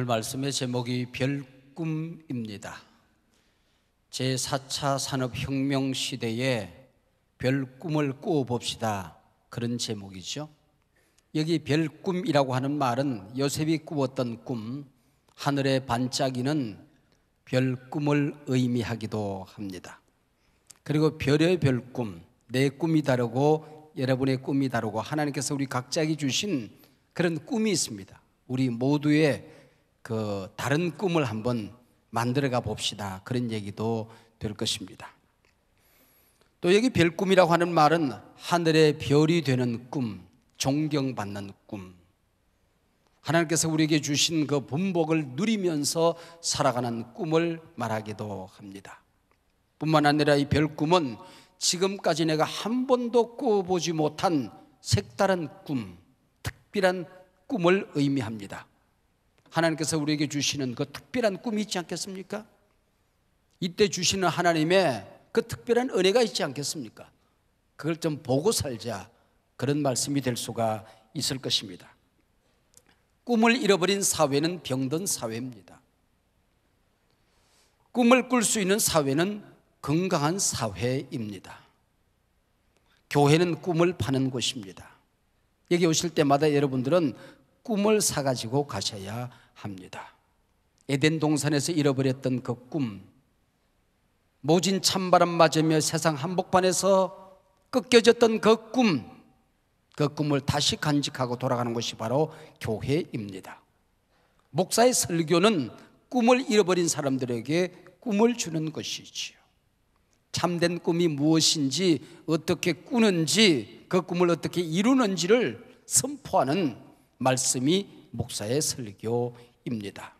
오늘 말씀의 제목이 별꿈입니다. 제4차 산업혁명 시대에 별꿈을 꾸어봅시다. 그런 제목이죠. 여기 별꿈이라고 하는 말은 요셉이 꾸었던 꿈, 하늘에 반짝이는 별꿈을 의미하기도 합니다. 그리고 별의 별꿈, 내 꿈이 다르고 여러분의 꿈이 다르고 하나님께서 우리 각자에게 주신 그런 꿈이 있습니다. 우리 모두의 그 다른 꿈을 한번 만들어가 봅시다. 그런 얘기도 될 것입니다. 또 여기 별 꿈이라고 하는 말은 하늘의 별이 되는 꿈, 존경받는 꿈. 하나님께서 우리에게 주신 그 본복을 누리면서 살아가는 꿈을 말하기도 합니다. 뿐만 아니라 이 별 꿈은 지금까지 내가 한 번도 꾸어보지 못한 색다른 꿈, 특별한 꿈을 의미합니다. 하나님께서 우리에게 주시는 그 특별한 꿈이 있지 않겠습니까? 이때 주시는 하나님의 그 특별한 은혜가 있지 않겠습니까? 그걸 좀 보고 살자. 그런 말씀이 될 수가 있을 것입니다. 꿈을 잃어버린 사회는 병든 사회입니다. 꿈을 꿀 수 있는 사회는 건강한 사회입니다. 교회는 꿈을 파는 곳입니다. 여기 오실 때마다 여러분들은 꿈을 사가지고 가셔야 합니다. 에덴 동산에서 잃어버렸던 그 꿈, 모진 찬바람 맞으며 세상 한복판에서 꺾여졌던 그 꿈, 그 꿈을 다시 간직하고 돌아가는 것이 바로 교회입니다. 목사의 설교는 꿈을 잃어버린 사람들에게 꿈을 주는 것이지요. 참된 꿈이 무엇인지, 어떻게 꾸는지, 그 꿈을 어떻게 이루는지를 선포하는 말씀이 목사의 설교입니다.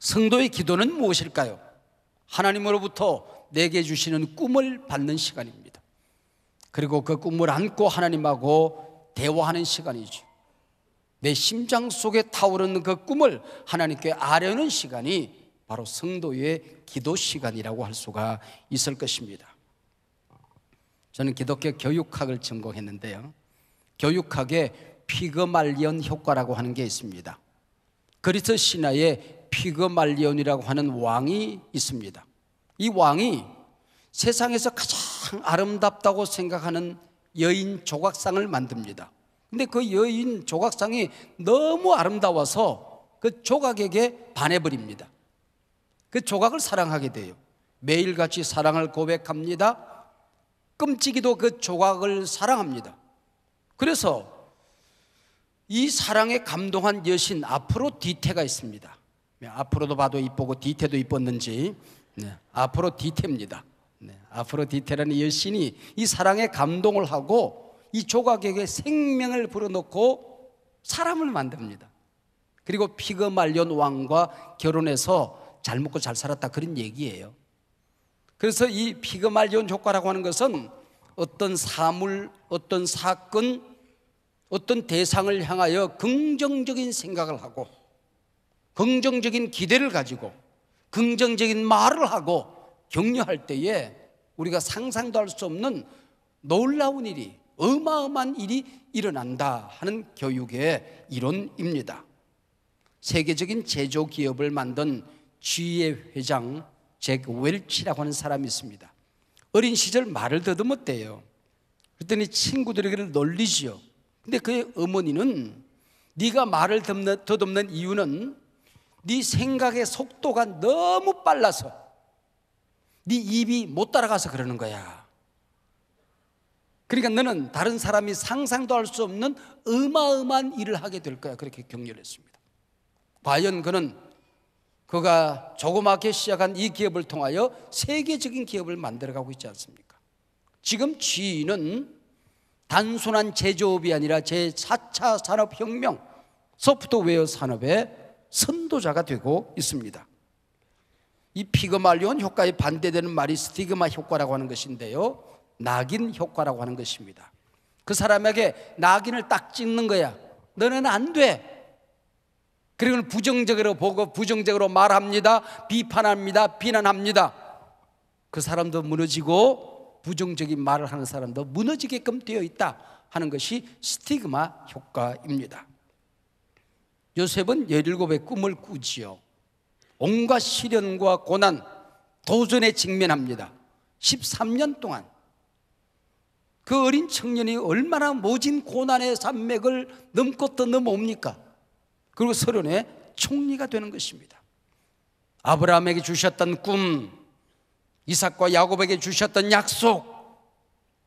성도의 기도는 무엇일까요? 하나님으로부터 내게 주시는 꿈을 받는 시간입니다. 그리고 그 꿈을 안고 하나님하고 대화하는 시간이죠. 내 심장 속에 타오르는 그 꿈을 하나님께 아려는 시간이 바로 성도의 기도 시간이라고 할 수가 있을 것입니다. 저는 기독교 교육학을 전공했는데요. 교육학에 피그말리온 효과라고 하는 게 있습니다. 그리스 신화에 피그말리온이라고 하는 왕이 있습니다. 이 왕이 세상에서 가장 아름답다고 생각하는 여인 조각상을 만듭니다. 근데 그 여인 조각상이 너무 아름다워서 그 조각에게 반해버립니다. 그 조각을 사랑하게 돼요. 매일같이 사랑을 고백합니다. 끔찍이도 그 조각을 사랑합니다. 그래서 이 사랑에 감동한 여신 아프로디테가 있습니다. 네, 앞으로도 봐도 이쁘고 디테도 이뻤는지 네, 아프로디테입니다. 네, 아프로디테라는 여신이 이 사랑에 감동을 하고 이 조각에게 생명을 불어넣고 사람을 만듭니다. 그리고 피그말리온 왕과 결혼해서 잘 먹고 잘 살았다 그런 얘기예요. 그래서 이 피그말리온 효과라고 하는 것은 어떤 사물, 어떤 사건, 어떤 대상을 향하여 긍정적인 생각을 하고 긍정적인 기대를 가지고 긍정적인 말을 하고 격려할 때에 우리가 상상도 할 수 없는 놀라운 일이 어마어마한 일이 일어난다 하는 교육의 이론입니다. 세계적인 제조 기업을 만든 GE 회장 잭 웰치라고 하는 사람이 있습니다. 어린 시절 말을 더듬었대요. 그랬더니 친구들에게 놀리지요. 근데 그의 어머니는 네가 말을 더듬는 이유는 네 생각의 속도가 너무 빨라서 네 입이 못 따라가서 그러는 거야. 그러니까 너는 다른 사람이 상상도 할 수 없는 어마어마한 일을 하게 될 거야. 그렇게 격려를 했습니다. 과연 그는 그가 조그맣게 시작한 이 기업을 통하여 세계적인 기업을 만들어가고 있지 않습니까? 지금 G는 단순한 제조업이 아니라 제4차 산업혁명, 소프트웨어 산업의 선도자가 되고 있습니다. 이 피그말리온 효과에 반대되는 말이 스티그마 효과라고 하는 것인데요. 낙인 효과라고 하는 것입니다. 그 사람에게 낙인을 딱 찍는 거야. 너는 안 돼. 그리고 부정적으로 보고 부정적으로 말합니다. 비판합니다. 비난합니다. 그 사람도 무너지고 부정적인 말을 하는 사람도 무너지게끔 되어 있다 하는 것이 스티그마 효과입니다. 요셉은 17의 꿈을 꾸지요. 온갖 시련과 고난, 도전에 직면합니다. 13년 동안. 그 어린 청년이 얼마나 모진 고난의 산맥을 넘고 또 넘어옵니까? 그리고 서론의 총리가 되는 것입니다. 아브라함에게 주셨던 꿈, 이삭과 야곱에게 주셨던 약속,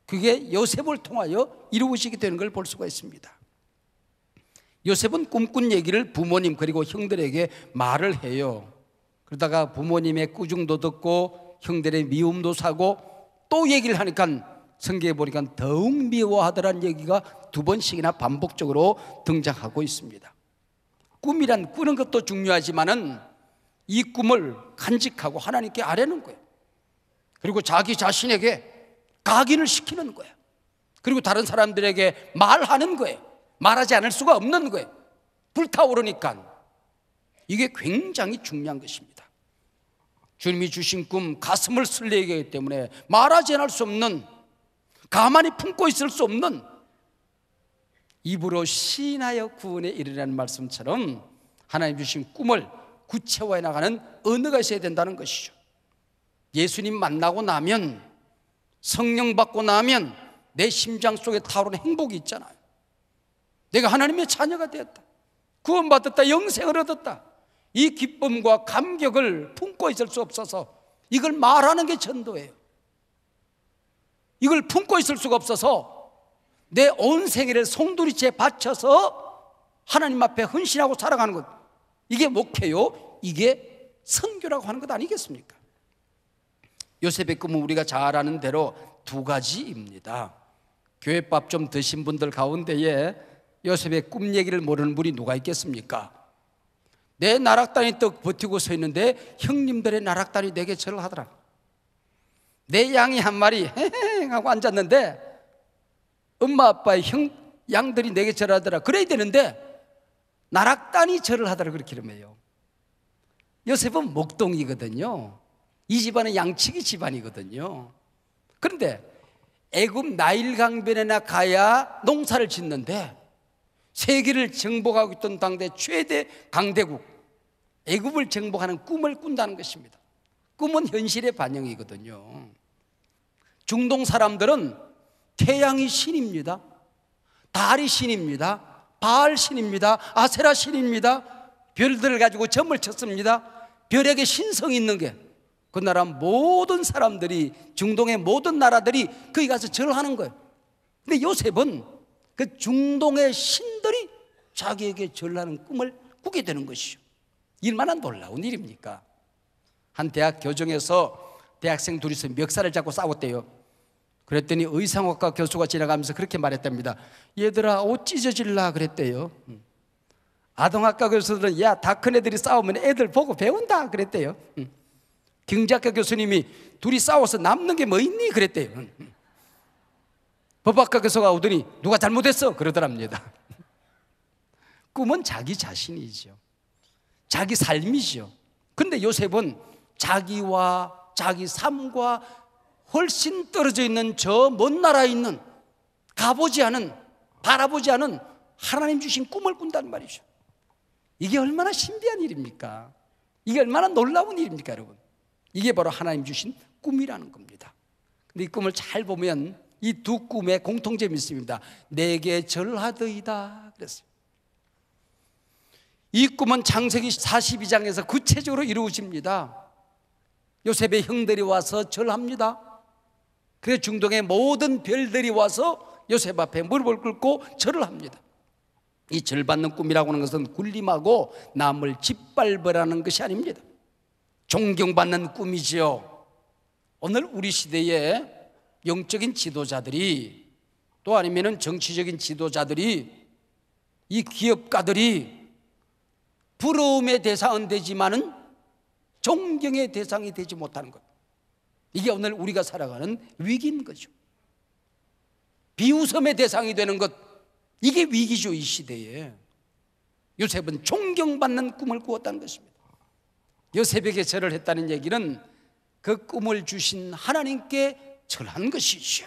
그게 요셉을 통하여 이루어지게 되는 걸 볼 수가 있습니다. 요셉은 꿈꾼 얘기를 부모님 그리고 형들에게 말을 해요. 그러다가 부모님의 꾸중도 듣고 형들의 미움도 사고 또 얘기를 하니까 성경에 보니까 더욱 미워하더란 얘기가 두 번씩이나 반복적으로 등장하고 있습니다. 꿈이란 꾸는 것도 중요하지만은 이 꿈을 간직하고 하나님께 아뢰는 거예요. 그리고 자기 자신에게 각인을 시키는 거예요. 그리고 다른 사람들에게 말하는 거예요. 말하지 않을 수가 없는 거예요. 불타오르니까. 이게 굉장히 중요한 것입니다. 주님이 주신 꿈, 가슴을 설레게 하기 때문에 말하지 않을 수 없는, 가만히 품고 있을 수 없는 입으로 시인하여 구원에 이르라는 말씀처럼 하나님 주신 꿈을 구체화해 나가는 언어가 있어야 된다는 것이죠. 예수님 만나고 나면 성령 받고 나면 내 심장 속에 타오르는 행복이 있잖아요. 내가 하나님의 자녀가 되었다. 구원받았다. 영생을 얻었다. 이 기쁨과 감격을 품고 있을 수 없어서 이걸 말하는 게 전도예요. 이걸 품고 있을 수가 없어서 내 온 생애를 송두리째 바쳐서 하나님 앞에 헌신하고 살아가는 것. 이게 목회요. 이게 선교라고 하는 것 아니겠습니까? 요셉의 꿈은 우리가 잘 아는 대로 두 가지입니다. 교회밥 좀 드신 분들 가운데에 요셉의 꿈 얘기를 모르는 분이 누가 있겠습니까? 내 나락단이 떡 버티고 서 있는데 형님들의 나락단이 내게 절을 하더라. 내 양이 한 마리 헤헤 하고 앉았는데 엄마 아빠의 형 양들이 내게 절하더라. 그래야 되는데 나락단이 절을 하더라 그렇게 이러면요. 요셉은 목동이거든요. 이 집안은 양치기 집안이거든요. 그런데 애굽 나일 강변에나 가야 농사를 짓는데 세계를 정복하고 있던 당대 최대 강대국 애굽을 정복하는 꿈을 꾼다는 것입니다. 꿈은 현실의 반영이거든요. 중동 사람들은 태양이 신입니다. 달이 신입니다. 바알 신입니다. 아세라 신입니다. 별들을 가지고 점을 쳤습니다. 별에게 신성이 있는 게 그 나라 모든 사람들이 중동의 모든 나라들이 거기 가서 절하는 거예요. 근데 요셉은 그 중동의 신들이 자기에게 절하는 꿈을 꾸게 되는 것이죠. 얼마나 놀라운 일입니까? 한 대학 교정에서 대학생 둘이서 멱살을 잡고 싸웠대요. 그랬더니 의상학과 교수가 지나가면서 그렇게 말했답니다. 얘들아 옷 찢어질라 그랬대요. 음. 아동학과 교수들은 야 다 큰 애들이 싸우면 애들 보고 배운다 그랬대요. 음. 경제학과 교수님이 둘이 싸워서 남는 게 뭐 있니? 그랬대요. 법학과 교수가 오더니 누가 잘못했어? 그러더랍니다. 꿈은 자기 자신이죠. 자기 삶이죠. 근데 요셉은 자기와 자기 삶과 훨씬 떨어져 있는 저 먼 나라에 있는 가보지 않은 바라보지 않은 하나님 주신 꿈을 꾼다는 말이죠. 이게 얼마나 신비한 일입니까? 이게 얼마나 놀라운 일입니까, 여러분? 이게 바로 하나님 주신 꿈이라는 겁니다. 근데 이 꿈을 잘 보면 이 두 꿈의 공통점이 있습니다. 내게 절하더이다. 그랬어요. 이 꿈은 창세기 42장에서 구체적으로 이루어집니다. 요셉의 형들이 와서 절합니다. 그래 중동의 모든 별들이 와서 요셉 앞에 무릎을 꿇고 절을 합니다. 이 절받는 꿈이라고 하는 것은 군림하고 남을 짓밟으라는 것이 아닙니다. 존경받는 꿈이지요. 오늘 우리 시대에 영적인 지도자들이 또 아니면은 정치적인 지도자들이 이 기업가들이 부러움의 대상은 되지만은 존경의 대상이 되지 못하는 것. 이게 오늘 우리가 살아가는 위기인 거죠. 비웃음의 대상이 되는 것. 이게 위기죠, 이 시대에. 요셉은 존경받는 꿈을 꾸었다는 것입니다. 요셉에게 절을 했다는 얘기는 그 꿈을 주신 하나님께 절한 것이죠.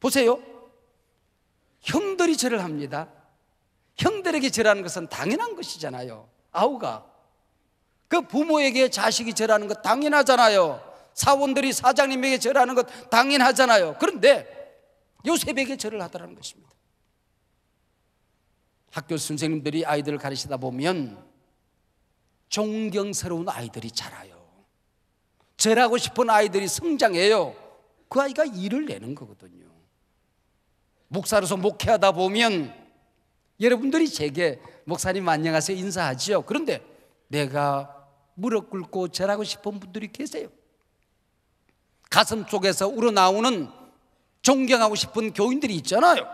보세요. 형들이 절을 합니다. 형들에게 절하는 것은 당연한 것이잖아요. 아우가. 그 부모에게 자식이 절하는 것 당연하잖아요. 사원들이 사장님에게 절하는 것 당연하잖아요. 그런데 요셉에게 절을 하더라는 것입니다. 학교 선생님들이 아이들을 가르치다 보면 존경스러운 아이들이 자라요. 절하고 싶은 아이들이 성장해요. 그 아이가 일을 내는 거거든요. 목사로서 목회하다 보면 여러분들이 제게 목사님 안녕하세요 인사하지요. 그런데 내가 무릎 꿇고 절하고 싶은 분들이 계세요. 가슴 속에서 우러나오는 존경하고 싶은 교인들이 있잖아요.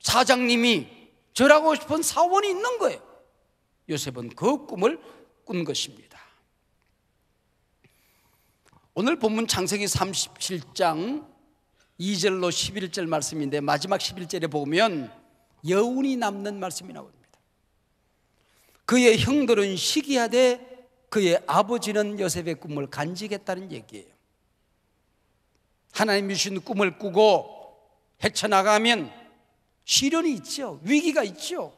사장님이 절하고 싶은 사원이 있는 거예요. 요셉은 그 꿈을 꾼 것입니다. 오늘 본문 창세기 37장 2절로 11절 말씀인데 마지막 11절에 보면 여운이 남는 말씀이 나옵니다. 그의 형들은 시기하되 그의 아버지는 요셉의 꿈을 간직했다는 얘기예요. 하나님 주신 꿈을 꾸고 헤쳐나가면 시련이 있죠. 위기가 있죠.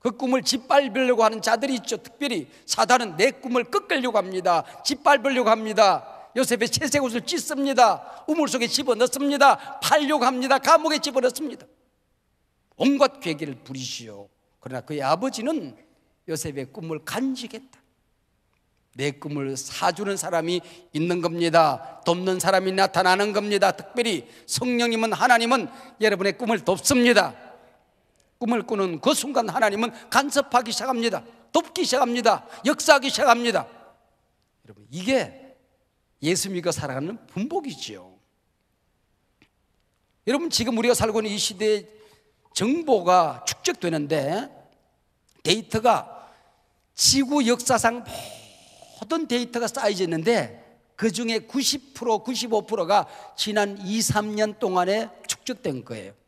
그 꿈을 짓밟으려고 하는 자들이 있죠. 특별히 사단은 내 꿈을 꺾으려고 합니다. 짓밟으려고 합니다. 요셉의 채색 옷을 찢습니다. 우물 속에 집어넣습니다. 팔려고 합니다. 감옥에 집어넣습니다. 온갖 괴계를 부리시오. 그러나 그의 아버지는 요셉의 꿈을 간직했다. 내 꿈을 사주는 사람이 있는 겁니다. 돕는 사람이 나타나는 겁니다. 특별히 성령님은 하나님은 여러분의 꿈을 돕습니다. 꿈을 꾸는 그 순간 하나님은 간섭하기 시작합니다. 돕기 시작합니다. 역사하기 시작합니다. 여러분, 이게 예수 믿고 살아가는 분복이지요. 여러분, 지금 우리가 살고 있는 이 시대에 정보가 축적되는데 데이터가 지구 역사상 모든 데이터가 쌓여져 있는데 그 중에 90% 95%가 지난 2, 3년 동안에 축적된 거예요.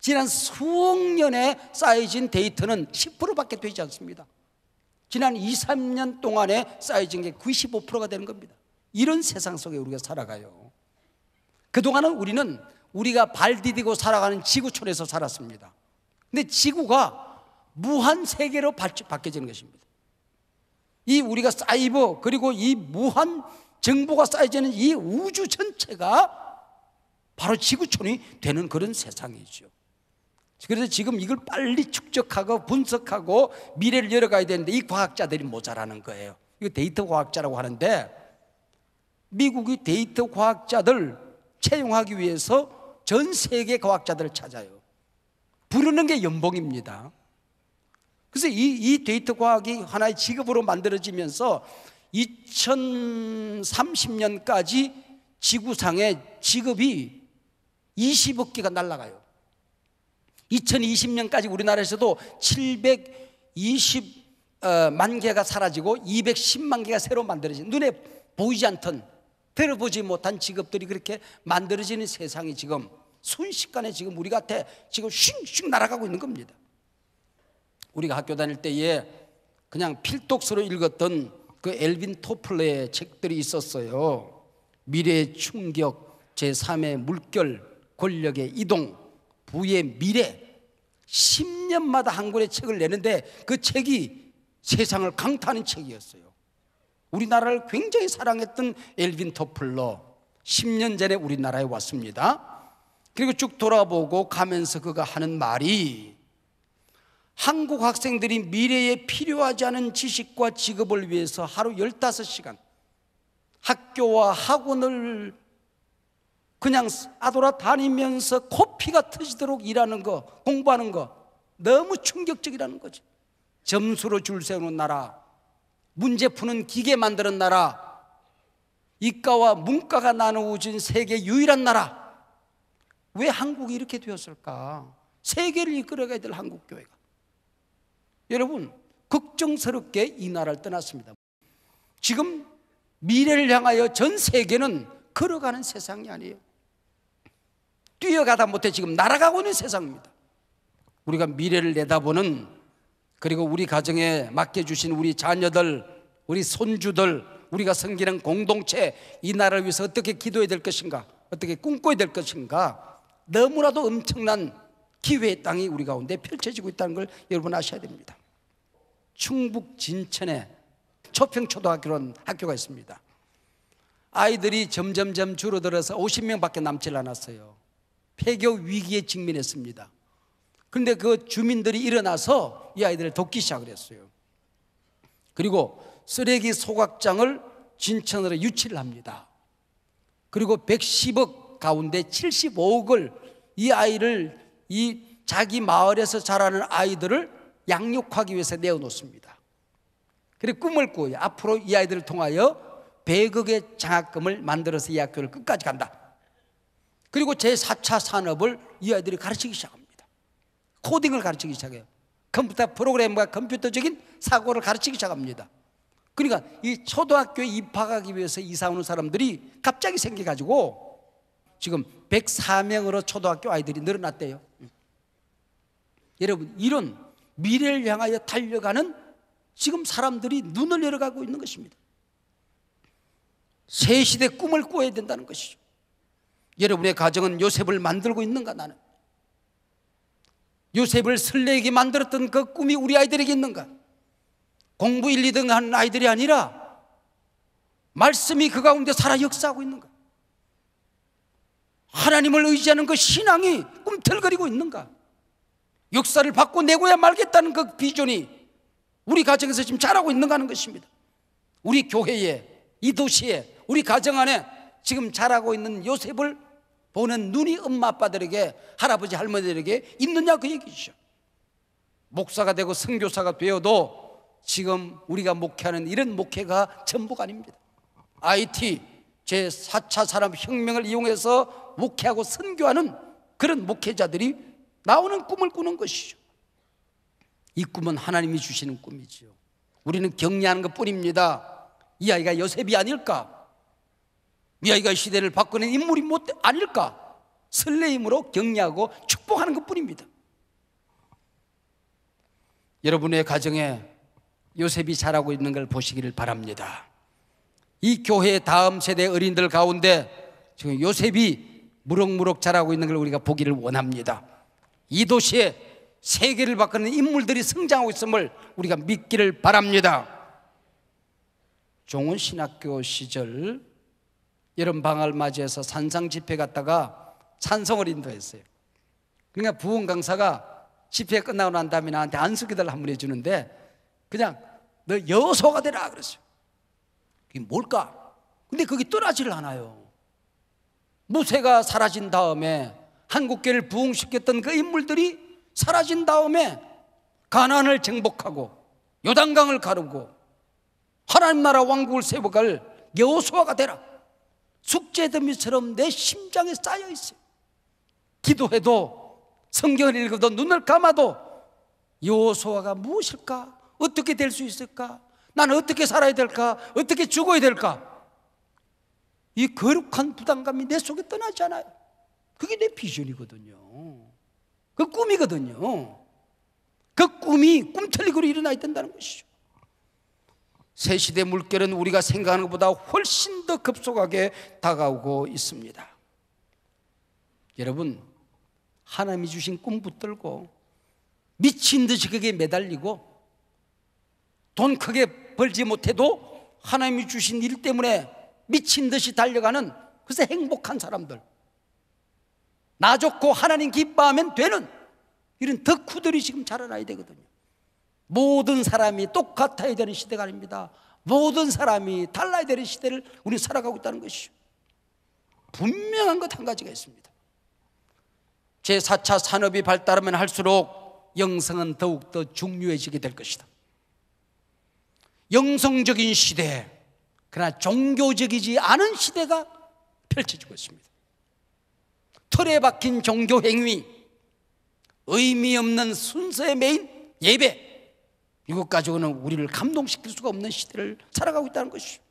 지난 수억 년에 쌓여진 데이터는 10%밖에 되지 않습니다. 지난 2, 3년 동안에 쌓여진 게 95%가 되는 겁니다. 이런 세상 속에 우리가 살아가요. 그동안은 우리는 우리가 발 디디고 살아가는 지구촌에서 살았습니다. 근데 지구가 무한 세계로 바뀌어지는 것입니다. 이 우리가 사이버 그리고 이 무한 정보가 쌓여지는 이 우주 전체가 바로 지구촌이 되는 그런 세상이죠. 그래서 지금 이걸 빨리 축적하고 분석하고 미래를 열어가야 되는데 이 과학자들이 모자라는 거예요. 이거 데이터 과학자라고 하는데 미국이 데이터 과학자들 채용하기 위해서 전 세계 과학자들을 찾아요. 부르는 게 연봉입니다. 그래서 이, 이 데이터 과학이 하나의 직업으로 만들어지면서 2030년까지 지구상의 직업이 20억 개가 날라가요. 2020년까지 우리나라에서도 720만 어, 개가 사라지고 210만 개가 새로 만들어진 눈에 보이지 않던 들어보지 못한 직업들이 그렇게 만들어지는 세상이 지금 순식간에 지금 우리 곁에 지금 슝슝 날아가고 있는 겁니다. 우리가 학교 다닐 때에 그냥 필독서로 읽었던 그 엘빈 토플러의 책들이 있었어요. 미래의 충격, 제3의 물결, 권력의 이동, 부의 미래. 10년마다 한 권의 책을 내는데 그 책이 세상을 강타하는 책이었어요. 우리나라를 굉장히 사랑했던 엘빈 토플러. 10년 전에 우리나라에 왔습니다. 그리고 쭉 돌아보고 가면서 그가 하는 말이 한국 학생들이 미래에 필요하지 않은 지식과 직업을 위해서 하루 15시간 학교와 학원을 그냥 아돌아 다니면서 코피가 터지도록 일하는 거, 공부하는 거 너무 충격적이라는 거지. 점수로 줄 세우는 나라, 문제 푸는 기계 만드는 나라, 이과와 문과가 나누어진 세계 유일한 나라. 왜 한국이 이렇게 되었을까? 세계를 이끌어가야 될 한국 교회가. 여러분, 걱정스럽게 이 나라를 떠났습니다. 지금 미래를 향하여 전 세계는 걸어가는 세상이 아니에요. 뛰어가다 못해 지금 날아가고 있는 세상입니다. 우리가 미래를 내다보는 그리고 우리 가정에 맡겨주신 우리 자녀들, 우리 손주들, 우리가 섬기는 공동체, 이 나라를 위해서 어떻게 기도해야 될 것인가, 어떻게 꿈꿔야 될 것인가, 너무나도 엄청난 기회의 땅이 우리 가운데 펼쳐지고 있다는 걸 여러분 아셔야 됩니다. 충북 진천에 초평초등학교라는 학교가 있습니다. 아이들이 점점점 줄어들어서 50명 밖에 남질 않았어요. 폐교 위기에 직면했습니다. 그런데 그 주민들이 일어나서 이 아이들을 돕기 시작을 했어요. 그리고 쓰레기 소각장을 진천으로 유치를 합니다. 그리고 110억 가운데 75억을 이 아이를 이 자기 마을에서 자라는 아이들을 양육하기 위해서 내어놓습니다. 그리고 꿈을 꾸어요. 앞으로 이 아이들을 통하여 100억의 장학금을 만들어서 이 학교를 끝까지 간다. 그리고 제4차 산업을 이 아이들이 가르치기 시작합니다. 코딩을 가르치기 시작해요. 컴퓨터 프로그램과 컴퓨터적인 사고를 가르치기 시작합니다. 그러니까 이 초등학교에 입학하기 위해서 이사 오는 사람들이 갑자기 생겨가지고 지금 104명으로 초등학교 아이들이 늘어났대요. 여러분, 이런 미래를 향하여 달려가는 지금 사람들이 눈을 열어가고 있는 것입니다. 새 시대 꿈을 꾸어야 된다는 것이죠. 여러분의 가정은 요셉을 만들고 있는가 나는? 요셉을 설레게 만들었던 그 꿈이 우리 아이들에게 있는가? 공부 1, 2등 하는 아이들이 아니라 말씀이 그 가운데 살아 역사하고 있는가? 하나님을 의지하는 그 신앙이 꿈틀거리고 있는가? 역사를 바꿔내고야 말겠다는 그 비전이 우리 가정에서 지금 자라고 있는가 하는 것입니다. 우리 교회에, 이 도시에, 우리 가정 안에 지금 자라고 있는 요셉을 보는 눈이 엄마 아빠들에게 할아버지 할머니들에게 있느냐 그 얘기죠. 목사가 되고 선교사가 되어도 지금 우리가 목회하는 이런 목회가 전부가 아닙니다. IT 제 4차 산업 혁명을 이용해서 목회하고 선교하는 그런 목회자들이 나오는 꿈을 꾸는 것이죠. 이 꿈은 하나님이 주시는 꿈이죠. 우리는 격려하는 것 뿐입니다. 이 아이가 요셉이 아닐까? 이 아이가 시대를 바꾸는 인물이 못 아닐까? 설레임으로 격려하고 축복하는 것 뿐입니다. 여러분의 가정에 요셉이 자라고 있는 걸 보시기를 바랍니다. 이 교회의 다음 세대 어린들 가운데 지금 요셉이 무럭무럭 자라고 있는 걸 우리가 보기를 원합니다. 이 도시에 세계를 바꾸는 인물들이 성장하고 있음을 우리가 믿기를 바랍니다. 종원 신학교 시절 여름 방학을 맞이해서 산상 집회 갔다가 찬송을 인도했어요. 그러니까 부원 강사가 집회 끝나고 난 다음에 나한테 안수기도를 한 번 해주는데 그냥 너 여소가 되라 그랬어요. 그게 뭘까? 근데 그게 떠나지를 않아요. 무쇠가 사라진 다음에 한국계를 부흥시켰던 그 인물들이 사라진 다음에 가난을 정복하고 요단강을 가르고 하나님 나라 왕국을 세워갈 여호수아가 되라. 숙제더미처럼 내 심장에 쌓여 있어요. 기도해도 성경을 읽어도 눈을 감아도 여호수아가 무엇일까? 어떻게 될 수 있을까? 나는 어떻게 살아야 될까? 어떻게 죽어야 될까? 이 거룩한 부담감이 내 속에 떠나지 않아요. 그게 내 비전이거든요. 그 꿈이거든요. 그 꿈이 꿈틀리고 일어나야 된다는 것이죠. 새 시대 물결은 우리가 생각하는 것보다 훨씬 더 급속하게 다가오고 있습니다. 여러분, 하나님이 주신 꿈 붙들고 미친 듯이 그게 매달리고 돈 크게 벌지 못해도 하나님이 주신 일 때문에 미친 듯이 달려가는 그새 행복한 사람들. 나 좋고 하나님 기뻐하면 되는 이런 덕후들이 지금 자라나야 되거든요. 모든 사람이 똑같아야 되는 시대가 아닙니다. 모든 사람이 달라야 되는 시대를 우리 살아가고 있다는 것이죠. 분명한 것 한 가지가 있습니다. 제4차 산업이 발달하면 할수록 영성은 더욱더 중요해지게 될 것이다. 영성적인 시대, 그러나 종교적이지 않은 시대가 펼쳐지고 있습니다. 틀에 박힌 종교 행위, 의미 없는 순서에 매인 예배, 이것 가지고는 우리를 감동시킬 수가 없는 시대를 살아가고 있다는 것이죠.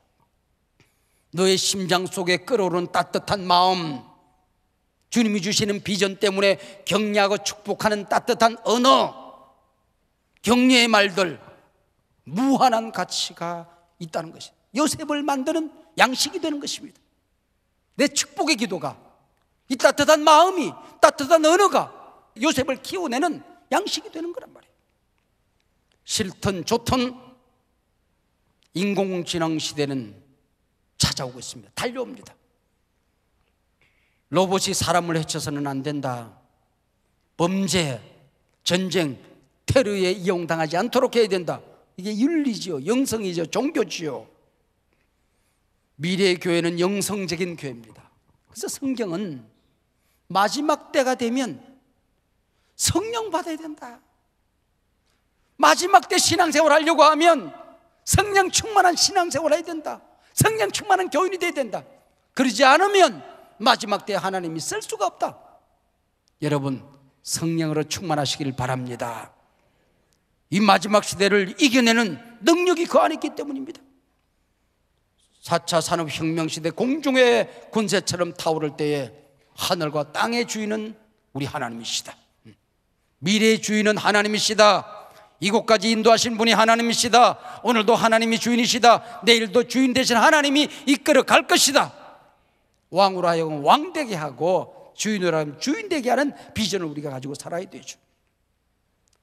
너의 심장 속에 끓어오른 따뜻한 마음, 주님이 주시는 비전 때문에 격려하고 축복하는 따뜻한 언어, 격려의 말들, 무한한 가치가 있다는 것이 요셉을 만드는 양식이 되는 것입니다. 내 축복의 기도가 이 따뜻한 마음이 따뜻한 언어가 요셉을 키워내는 양식이 되는 거란 말이에요. 싫든 좋든 인공지능 시대는 찾아오고 있습니다. 달려옵니다. 로봇이 사람을 해쳐서는 안 된다. 범죄, 전쟁, 테러에 이용당하지 않도록 해야 된다. 이게 윤리지요. 영성이죠. 종교지요. 미래의 교회는 영성적인 교회입니다. 그래서 성경은 마지막 때가 되면 성령 받아야 된다. 마지막 때 신앙생활 하려고 하면 성령 충만한 신앙생활 해야 된다. 성령 충만한 교인이 돼야 된다. 그러지 않으면 마지막 때 하나님이 쓸 수가 없다. 여러분, 성령으로 충만하시길 바랍니다. 이 마지막 시대를 이겨내는 능력이 그 안에 있기 때문입니다. 4차 산업혁명 시대 공중의 군세처럼 타오를 때에 하늘과 땅의 주인은 우리 하나님이시다. 미래의 주인은 하나님이시다. 이곳까지 인도하신 분이 하나님이시다. 오늘도 하나님이 주인이시다. 내일도 주인 되신 하나님이 이끌어 갈 것이다. 왕으로 하여금 왕되게 하고 주인으로 하여금 주인 되게 하는 비전을 우리가 가지고 살아야 되죠.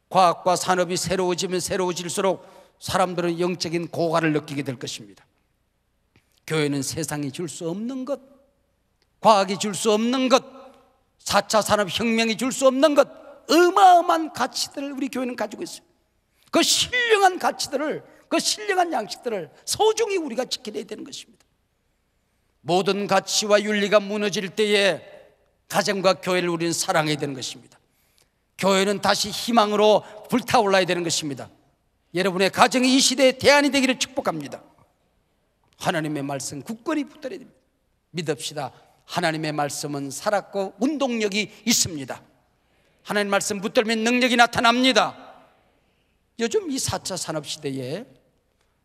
과학과 산업이 새로워지면 새로워질수록 사람들은 영적인 고갈을 느끼게 될 것입니다. 교회는 세상이 줄 수 없는 것, 과학이 줄 수 없는 것, 4차 산업혁명이 줄 수 없는 것, 어마어마한 가치들을 우리 교회는 가지고 있어요. 그 신령한 가치들을, 그 신령한 양식들을 소중히 우리가 지켜내야 되는 것입니다. 모든 가치와 윤리가 무너질 때에 가정과 교회를 우리는 사랑해야 되는 것입니다. 교회는 다시 희망으로 불타올라야 되는 것입니다. 여러분의 가정이 이 시대의 대안이 되기를 축복합니다. 하나님의 말씀 굳건히 붙들어야 됩니다. 믿읍시다. 하나님의 말씀은 살았고 운동력이 있습니다. 하나님 말씀 붙들면 능력이 나타납니다. 요즘 이 4차 산업시대에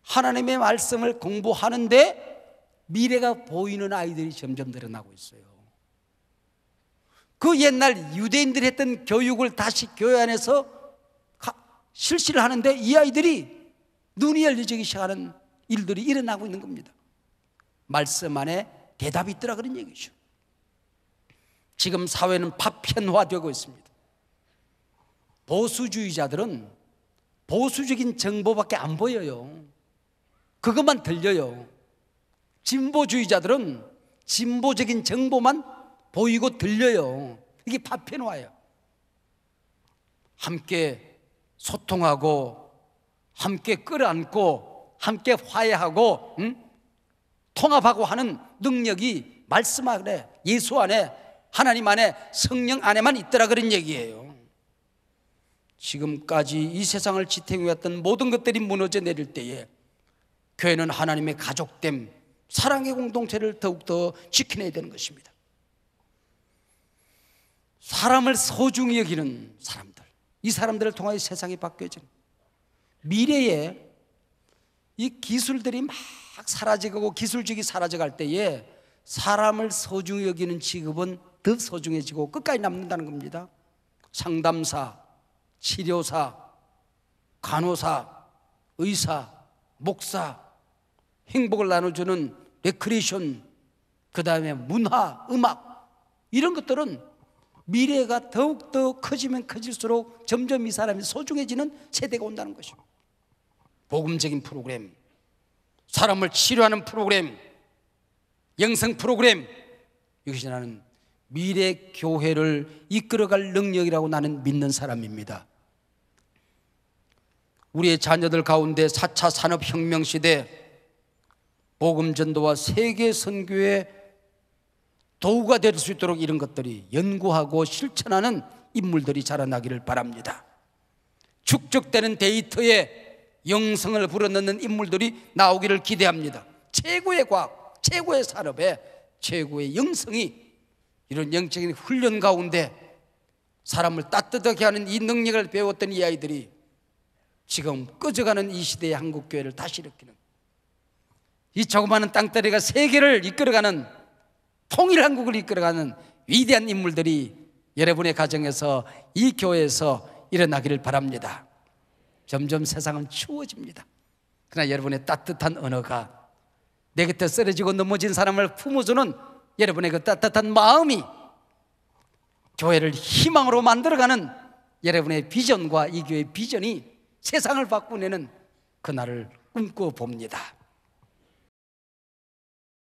하나님의 말씀을 공부하는데 미래가 보이는 아이들이 점점 늘어나고 있어요. 그 옛날 유대인들이 했던 교육을 다시 교회 안에서 실시를 하는데 이 아이들이 눈이 열려지기 시작하는 일들이 일어나고 있는 겁니다. 말씀 안에 대답이 있더라 그런 얘기죠. 지금 사회는 파편화되고 있습니다. 보수주의자들은 보수적인 정보밖에 안 보여요. 그것만 들려요. 진보주의자들은 진보적인 정보만 보이고 들려요. 이게 파편화예요. 함께 소통하고 함께 끌어안고 함께 화해하고 응? 통합하고 하는 능력이 말씀 안에 예수 안에 하나님 안에 성령 안에만 있더라 그런 얘기예요. 지금까지 이 세상을 지탱해왔던 모든 것들이 무너져 내릴 때에 교회는 하나님의 가족됨, 사랑의 공동체를 더욱더 지켜내야 되는 것입니다. 사람을 소중히 여기는 사람들, 이 사람들을 통하여 세상이 바뀌어지는 미래에 이 기술들이 막 사라지고 기술직이 사라져갈 때에 사람을 소중히 여기는 직업은 더 소중해지고 끝까지 남는다는 겁니다. 상담사, 치료사, 간호사, 의사, 목사, 행복을 나눠주는 레크리션, 그 다음에 문화, 음악, 이런 것들은 미래가 더욱더 커지면 커질수록 점점 이 사람이 소중해지는 세대가 온다는 것이고 복음적인 프로그램, 사람을 치료하는 프로그램, 영성 프로그램, 이것이 나는 미래 교회를 이끌어갈 능력이라고 나는 믿는 사람입니다. 우리의 자녀들 가운데 4차 산업혁명 시대 복음 전도와 세계 선교의 도구가 될 수 있도록 이런 것들이 연구하고 실천하는 인물들이 자라나기를 바랍니다. 축적되는 데이터에 영성을 불어넣는 인물들이 나오기를 기대합니다. 최고의 과학, 최고의 산업에 최고의 영성이 이런 영적인 훈련 가운데 사람을 따뜻하게 하는 이 능력을 배웠던 이 아이들이 지금 꺼져가는 이 시대의 한국교회를 다시 일으키는 이 조그마한 땅다리가 세계를 이끌어가는 통일 한국을 이끌어가는 위대한 인물들이 여러분의 가정에서 이 교회에서 일어나기를 바랍니다. 점점 세상은 추워집니다. 그러나 여러분의 따뜻한 언어가 내 곁에 쓰러지고 넘어진 사람을 품어주는 여러분의 그 따뜻한 마음이 교회를 희망으로 만들어가는 여러분의 비전과 이 교회의 비전이 세상을 바꾸내는 그날을 꿈꿔 봅니다.